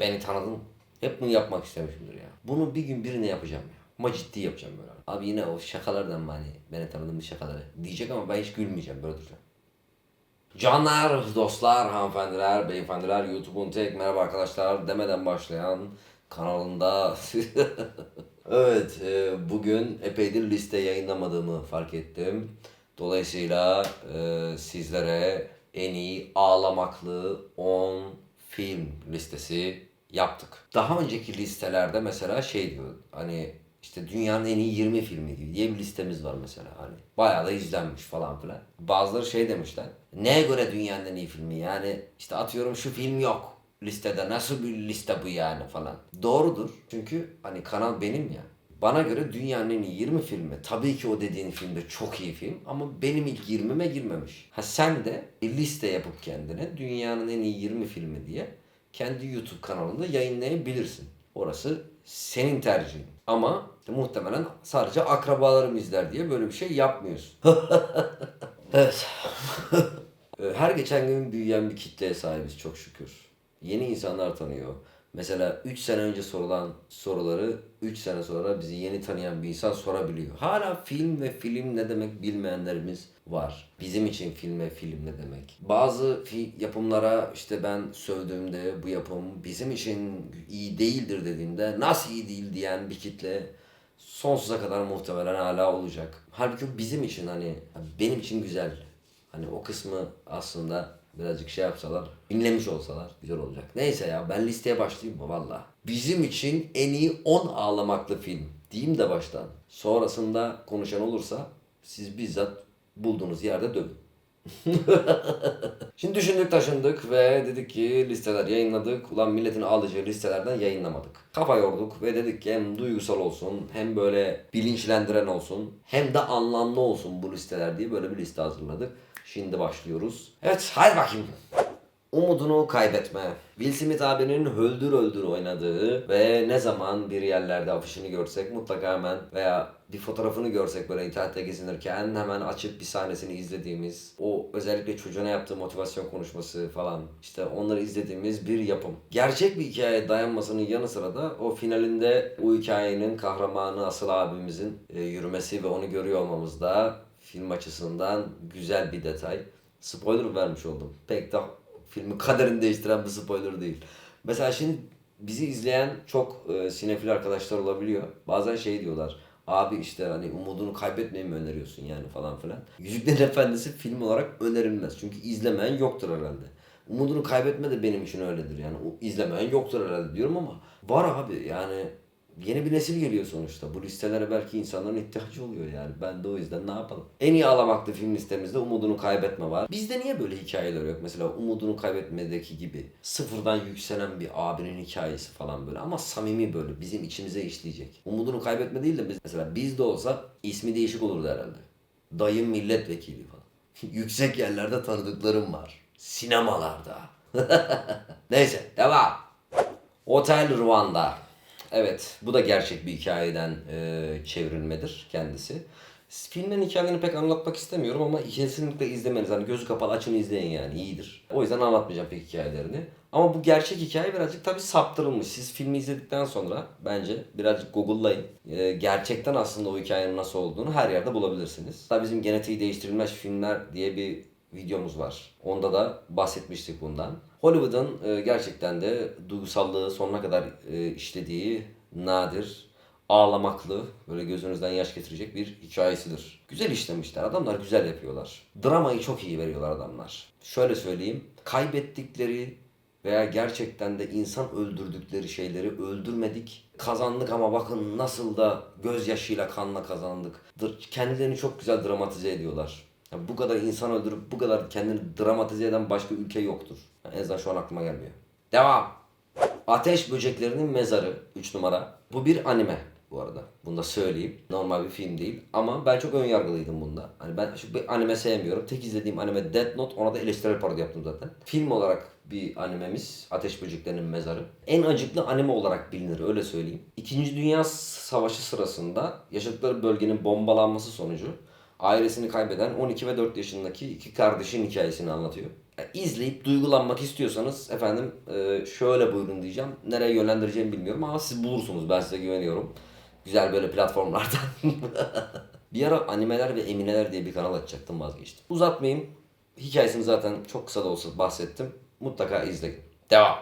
Beni tanıdın. Hep bunu yapmak istemişimdir ya. Bunu bir gün birine yapacağım ya. Ama ciddi yapacağım böyle. Abi yine o şakalardan mı hani beni tanıdığımız şakaları diyecek ama ben hiç gülmeyeceğim böyle duracağım. Canlar, dostlar, hanımefendiler, beyefendiler, YouTube'un tek merhaba arkadaşlar demeden başlayan kanalında Evet, e, bugün epeydir liste yayınlamadığımı fark ettim. Dolayısıyla e, sizlere en iyi ağlamaklı 10 film listesi yaptık. Daha önceki listelerde mesela şey diyor hani işte dünyanın en iyi 20 filmi diye bir listemiz var mesela hani. Bayağı da izlenmiş falan filan. Bazıları şey demişler. Neye göre dünyanın en iyi filmi yani işte atıyorum şu film yok listede nasıl bir liste bu yani falan. Doğrudur. Çünkü hani kanal benim ya. Bana göre dünyanın en iyi 20 filmi. Tabii ki o dediğin filmde çok iyi film ama benim ilk 20'me girmemiş. Ha sen de bir liste yapıp kendine dünyanın en iyi 20 filmi diye kendi YouTube kanalında yayınlayabilirsin. Orası senin tercihin. Ama işte muhtemelen sadece akrabalarım izler diye böyle bir şey yapmıyorsun. evet. Her geçen gün büyüyen bir kitleye sahibiz çok şükür. Yeni insanlar tanıyor. Mesela 3 sene önce sorulan soruları 3 sene sonra bizi yeni tanıyan bir insan sorabiliyor. Hala film ve film ne demek bilmeyenlerimiz var. Bizim için film ve film ne demek? Bazı yapımlara işte ben sövdüğümde bu yapım bizim için iyi değildir dediğimde nasıl iyi değil diyen bir kitle sonsuza kadar muhtemelen hala olacak. Halbuki bizim için hani benim için güzel. Hani o kısmı aslında birazcık şey yapsalar, dinlemiş olsalar güzel olacak. Neyse ya ben listeye başlayayım mı valla. Bizim için en iyi 10 ağlamaklı film diyeyim de baştan. Sonrasında konuşan olursa siz bizzat bulduğunuz yerde dövün. Şimdi düşündük taşındık ve dedik ki listeler yayınladık. Ulan milletin alacağı listelerden yayınlamadık. Kafa yorduk ve dedik ki hem duygusal olsun hem böyle bilinçlendiren olsun hem de anlamlı olsun bu listeler diye böyle bir liste hazırladık. Şimdi başlıyoruz. Evet hadi bakayım. Umudunu kaybetme. Will Smith abinin öldür öldür oynadığı ve ne zaman bir yerlerde afişini görsek mutlaka hemen veya bir fotoğrafını görsek böyle internette gezinirken hemen açıp bir sahnesini izlediğimiz o özellikle çocuğuna yaptığı motivasyon konuşması falan işte onları izlediğimiz bir yapım. Gerçek bir hikaye dayanmasının yanı sıra da o finalinde o hikayenin kahramanı asıl abimizin e, yürümesi ve onu görüyor olmamız da film açısından güzel bir detay. Spoiler vermiş oldum. Pek de filmin kaderini değiştiren bir spoiler değil. Mesela şimdi bizi izleyen çok e, sinefil arkadaşlar olabiliyor. Bazen şey diyorlar. Abi işte hani umudunu kaybetmeyi mi öneriyorsun yani falan filan. Yüzüklerin Efendisi film olarak önerilmez. Çünkü izlemeyen yoktur herhalde. Umudunu kaybetme de benim için öyledir yani. O izlemeyen yoktur herhalde diyorum ama var abi yani yeni bir nesil geliyor sonuçta. Bu listelere belki insanların ihtiyacı oluyor yani. Ben de o yüzden ne yapalım? En iyi ağlamaklı film listemizde Umudunu Kaybetme var. Bizde niye böyle hikayeler yok? Mesela Umudunu Kaybetme'deki gibi sıfırdan yükselen bir abinin hikayesi falan böyle ama samimi böyle bizim içimize işleyecek. Umudunu kaybetme değil de biz, mesela bizde olsa ismi değişik olurdu herhalde. Dayım milletvekili falan. Yüksek yerlerde tanıdıklarım var. Sinemalarda. Neyse devam. Otel Rwanda. Evet, bu da gerçek bir hikayeden e, çevrilmedir kendisi. Filmin hikayelerini pek anlatmak istemiyorum ama kesinlikle izlemeniz. Hani gözü kapalı açın izleyin yani iyidir. O yüzden anlatmayacağım pek hikayelerini. Ama bu gerçek hikaye birazcık tabii saptırılmış. Siz filmi izledikten sonra bence birazcık google'layın. E, gerçekten aslında o hikayenin nasıl olduğunu her yerde bulabilirsiniz. Tabii bizim genetiği değiştirilmez filmler diye bir videomuz var. Onda da bahsetmiştik bundan. Hollywood'un e, gerçekten de duygusallığı sonuna kadar e, işlediği nadir, ağlamaklı, böyle gözünüzden yaş getirecek bir hikayesidir. Güzel işlemişler. Adamlar güzel yapıyorlar. Dramayı çok iyi veriyorlar adamlar. Şöyle söyleyeyim. Kaybettikleri veya gerçekten de insan öldürdükleri şeyleri öldürmedik. Kazandık ama bakın nasıl da gözyaşıyla kanla kazandık. Kendilerini çok güzel dramatize ediyorlar. Ya bu kadar insan öldürüp bu kadar kendini dramatize eden başka ülke yoktur. Yani en azından şu an aklıma gelmiyor. Devam. Ateş Böceklerinin Mezarı 3 numara. Bu bir anime. bu arada. Bunu da söyleyeyim. Normal bir film değil. Ama ben çok ön yargılıydım bunda. Hani ben şu bir anime sevmiyorum. Tek izlediğim anime Death Note. Ona da eleştirel parodi yaptım zaten. Film olarak bir animemiz Ateş Böceklerinin Mezarı. En acıklı anime olarak bilinir öyle söyleyeyim. İkinci Dünya Savaşı sırasında yaşadıkları bölgenin bombalanması sonucu ailesini kaybeden 12 ve 4 yaşındaki iki kardeşin hikayesini anlatıyor. Yani izleyip duygulanmak istiyorsanız efendim e, şöyle buyurun diyeceğim. Nereye yönlendireceğimi bilmiyorum ama siz bulursunuz ben size güveniyorum. Güzel böyle platformlardan. bir ara animeler ve emineler diye bir kanal açacaktım vazgeçtim. Uzatmayayım. Hikayesini zaten çok kısa da olsa bahsettim. Mutlaka izleyin. Devam.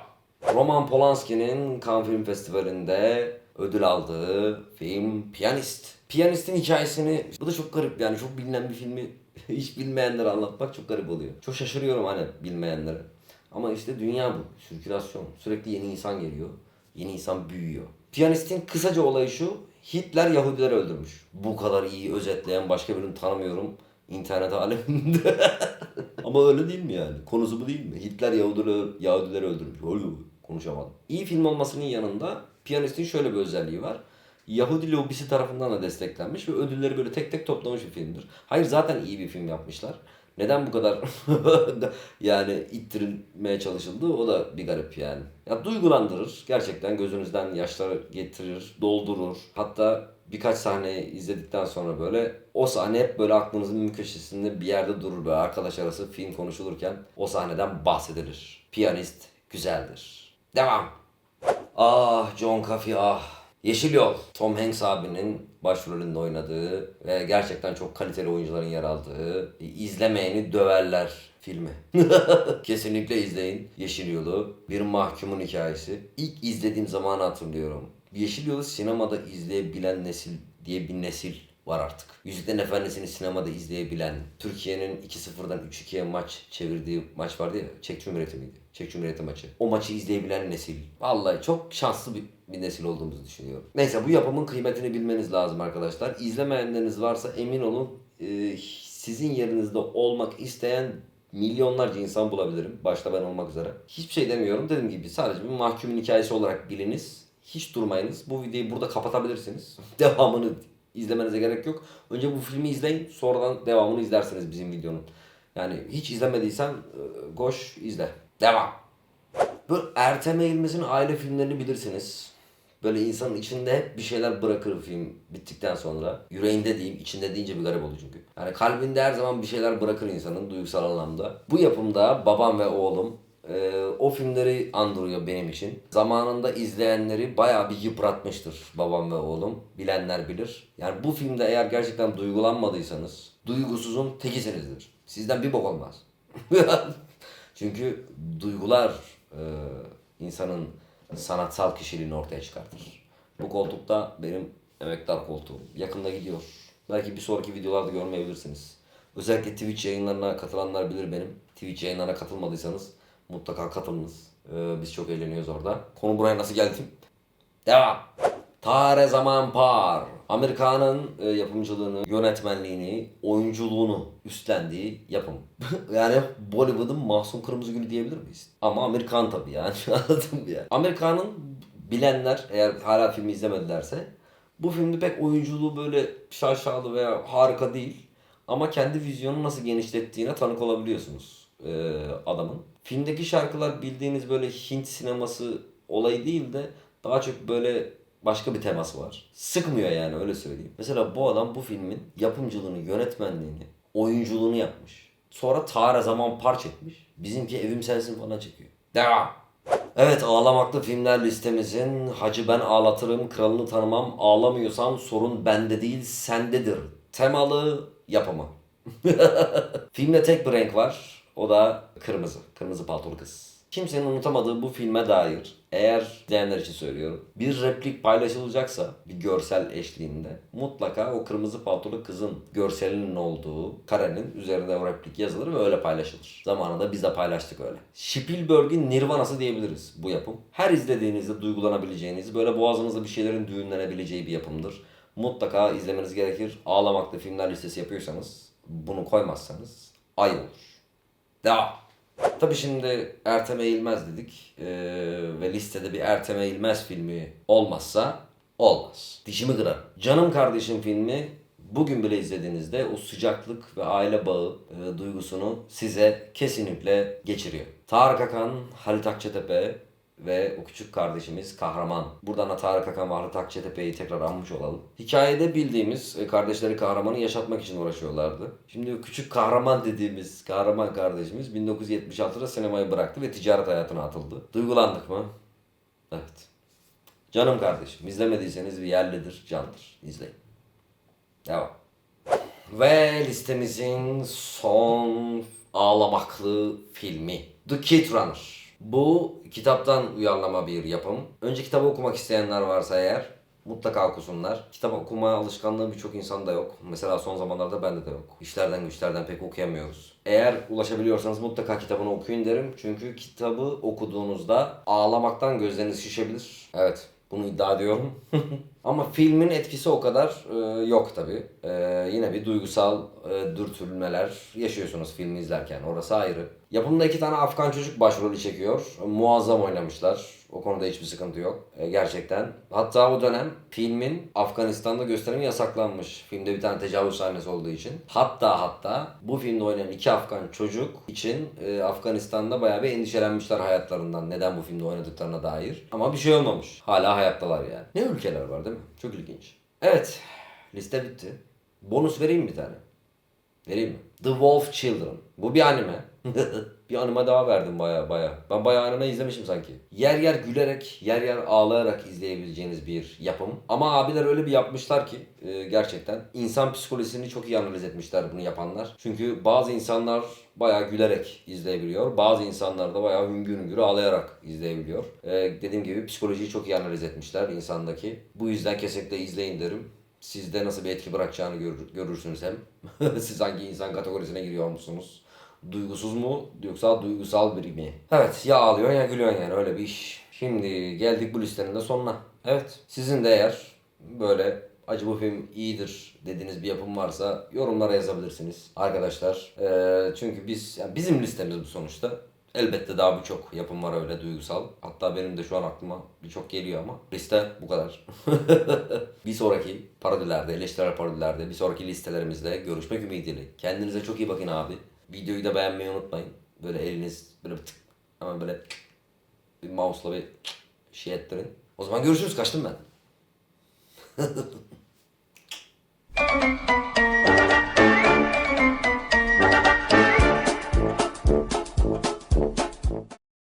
Roman Polanski'nin Cannes Film Festivali'nde ödül aldığı film Piyanist. Piyanist'in hikayesini, bu da çok garip yani çok bilinen bir filmi hiç bilmeyenlere anlatmak çok garip oluyor. Çok şaşırıyorum hani bilmeyenlere. Ama işte dünya bu. Sirkülasyon. Sürekli yeni insan geliyor. Yeni insan büyüyor. Piyanist'in kısaca olayı şu. Hitler Yahudileri öldürmüş. Bu kadar iyi özetleyen başka birini tanımıyorum internet aleminde. Ama öyle değil mi yani? Konusu bu değil mi? Hitler Yahudileri, Yahudileri öldürmüş. Öyle mi? Konuşamadım. İyi film olmasının yanında Piyanist'in şöyle bir özelliği var. Yahudi lobisi tarafından da desteklenmiş ve ödülleri böyle tek tek toplamış bir filmdir. Hayır zaten iyi bir film yapmışlar. Neden bu kadar yani ittirilmeye çalışıldı o da bir garip yani. Ya duygulandırır. Gerçekten gözünüzden yaşlar getirir, doldurur. Hatta birkaç sahneyi izledikten sonra böyle o sahne hep böyle aklınızın bir köşesinde bir yerde durur böyle arkadaş arası film konuşulurken o sahneden bahsedilir. Piyanist güzeldir. Devam. Ah John Coffey ah. Yeşil Yol. Tom Hanks abinin başrolünde oynadığı ve gerçekten çok kaliteli oyuncuların yer aldığı izlemeyeni döverler filmi. Kesinlikle izleyin Yeşil Yol'u. Bir mahkumun hikayesi. İlk izlediğim zamanı hatırlıyorum. Yeşil Yol'u sinemada izleyebilen nesil diye bir nesil var artık. Yüzüklerin Efendisi'ni sinemada izleyebilen, Türkiye'nin 2-0'dan 3-2'ye maç çevirdiği maç vardı ya, Çek Cumhuriyeti miydi? Çek Cumhuriyeti maçı. O maçı izleyebilen nesil. Vallahi çok şanslı bir, bir nesil olduğumuzu düşünüyorum. Neyse bu yapımın kıymetini bilmeniz lazım arkadaşlar. İzlemeyenleriniz varsa emin olun e, sizin yerinizde olmak isteyen milyonlarca insan bulabilirim. Başta ben olmak üzere. Hiçbir şey demiyorum. Dediğim gibi sadece bir mahkumun hikayesi olarak biliniz. Hiç durmayınız. Bu videoyu burada kapatabilirsiniz. Devamını izlemenize gerek yok. Önce bu filmi izleyin. Sonradan devamını izlersiniz bizim videonun. Yani hiç izlemediysen e, koş izle. Devam. Bu Ertem Eğilmez'in aile filmlerini bilirsiniz. Böyle insanın içinde hep bir şeyler bırakır film bittikten sonra. Yüreğinde diyeyim, içinde deyince bir garip oluyor çünkü. Yani kalbinde her zaman bir şeyler bırakır insanın duygusal anlamda. Bu yapımda babam ve oğlum e, o filmleri andırıyor benim için. Zamanında izleyenleri bayağı bir yıpratmıştır babam ve oğlum. Bilenler bilir. Yani bu filmde eğer gerçekten duygulanmadıysanız duygusuzun tekisinizdir. Sizden bir bok olmaz. Çünkü duygular e, insanın sanatsal kişiliğini ortaya çıkartır. Bu koltukta benim emektar koltuğum. Yakında gidiyor. Belki bir sonraki videolarda görmeyebilirsiniz. Özellikle Twitch yayınlarına katılanlar bilir benim. Twitch yayınlarına katılmadıysanız mutlaka katılınız. Ee, biz çok eğleniyoruz orada. Konu buraya nasıl geldim? Devam. Tare Zaman Par. Amerikan'ın e, yapımcılığını, yönetmenliğini, oyunculuğunu üstlendiği yapım. yani Bollywood'un Mahsun Kırmızıgülü diyebilir miyiz? Ama Amerikan tabii yani. Anladın mı ya? Amerikan'ın bilenler eğer hala filmi izlemedilerse bu filmde pek oyunculuğu böyle şaşalı veya harika değil. Ama kendi vizyonu nasıl genişlettiğine tanık olabiliyorsunuz e, adamın. Filmdeki şarkılar bildiğiniz böyle Hint sineması olayı değil de daha çok böyle başka bir teması var. Sıkmıyor yani öyle söyleyeyim. Mesela bu adam bu filmin yapımcılığını, yönetmenliğini, oyunculuğunu yapmış. Sonra Tara Zaman Parç etmiş. Bizimki Evim Sensin falan çekiyor. Devam. Evet ağlamaklı filmler listemizin Hacı Ben Ağlatırım, Kralını Tanımam, Ağlamıyorsan sorun bende değil sendedir. Temalı yapımı. Filmde tek bir renk var. O da kırmızı. Kırmızı paltolu kız. Kimsenin unutamadığı bu filme dair eğer izleyenler için söylüyorum. Bir replik paylaşılacaksa bir görsel eşliğinde mutlaka o kırmızı paltolu kızın görselinin olduğu karenin üzerinde o replik yazılır ve öyle paylaşılır. Zamanında biz de paylaştık öyle. Spielberg'in Nirvana'sı diyebiliriz bu yapım. Her izlediğinizde duygulanabileceğiniz, böyle boğazınızda bir şeylerin düğünlenebileceği bir yapımdır. Mutlaka izlemeniz gerekir. Ağlamaklı filmler listesi yapıyorsanız bunu koymazsanız ayıp olur. Devam. Tabi şimdi Ertem Eğilmez dedik ee, ve listede bir Ertem Eğilmez filmi olmazsa Olmaz. Dişimi kırarım. Canım kardeşim filmi bugün bile izlediğinizde o sıcaklık ve aile bağı e, duygusunu size kesinlikle geçiriyor. Tarık Akan, Halit Akçatepe ve o küçük kardeşimiz Kahraman. Buradan da Tarık Akan ve Halit Akçatepe'yi tekrar anmış olalım. Hikayede bildiğimiz e, kardeşleri kahramanı yaşatmak için uğraşıyorlardı. Şimdi o küçük kahraman dediğimiz kahraman kardeşimiz 1976'da sinemayı bıraktı ve ticaret hayatına atıldı. Duygulandık mı? Evet. Canım kardeşim izlemediyseniz bir yerlidir, candır. İzleyin. Devam. Ve listemizin son ağlamaklı filmi. The Kid Runner. Bu kitaptan uyarlama bir yapım. Önce kitabı okumak isteyenler varsa eğer mutlaka okusunlar. Kitap okuma alışkanlığı birçok insanda yok. Mesela son zamanlarda bende de yok. İşlerden güçlerden pek okuyamıyoruz. Eğer ulaşabiliyorsanız mutlaka kitabını okuyun derim. Çünkü kitabı okuduğunuzda ağlamaktan gözleriniz şişebilir. Evet. Bunu iddia ediyorum. Ama filmin etkisi o kadar e, yok tabi. yine bir duygusal e, dürtülmeler yaşıyorsunuz filmi izlerken. Orası ayrı. Yapımda iki tane Afgan çocuk başrolü çekiyor. Muazzam oynamışlar. O konuda hiçbir sıkıntı yok. E, gerçekten. Hatta o dönem filmin Afganistan'da gösterimi yasaklanmış. Filmde bir tane tecavüz sahnesi olduğu için. Hatta hatta bu filmde oynayan iki Afgan çocuk için e, Afganistan'da bayağı bir endişelenmişler hayatlarından. Neden bu filmde oynadıklarına dair. Ama bir şey olmamış. Hala hayattalar yani. Ne ülkeler var değil mi? Çok ilginç. Evet. Liste bitti. Bonus vereyim bir tane? Vereyim mi? The Wolf Children. Bu bir anime. bir anime daha verdim baya baya. Ben baya anime izlemişim sanki. Yer yer gülerek, yer yer ağlayarak izleyebileceğiniz bir yapım. Ama abiler öyle bir yapmışlar ki e, gerçekten insan psikolojisini çok iyi analiz etmişler bunu yapanlar. Çünkü bazı insanlar baya gülerek izleyebiliyor. Bazı insanlar da baya hüngür hüngür ağlayarak izleyebiliyor. E, dediğim gibi psikolojiyi çok iyi analiz etmişler insandaki. Bu yüzden kesinlikle izleyin derim sizde nasıl bir etki bırakacağını görür, görürsünüz hem. Siz hangi insan kategorisine giriyor musunuz? Duygusuz mu yoksa duygusal biri mi? Evet ya ağlıyorsun ya gülüyorsun yani öyle bir iş. Şimdi geldik bu listenin de sonuna. Evet sizin de eğer böyle acı bu film iyidir dediğiniz bir yapım varsa yorumlara yazabilirsiniz arkadaşlar. Ee, çünkü biz yani bizim listemiz bu sonuçta. Elbette daha birçok yapım var öyle duygusal. Hatta benim de şu an aklıma birçok geliyor ama liste bu kadar. bir sonraki parodilerde, eleştirel parodilerde, bir sonraki listelerimizde görüşmek ümidiyle. Kendinize çok iyi bakın abi. Videoyu da beğenmeyi unutmayın. Böyle eliniz böyle tık ama böyle tık, bir mouse'la bir tık, şey ettirin. O zaman görüşürüz. Kaçtım ben.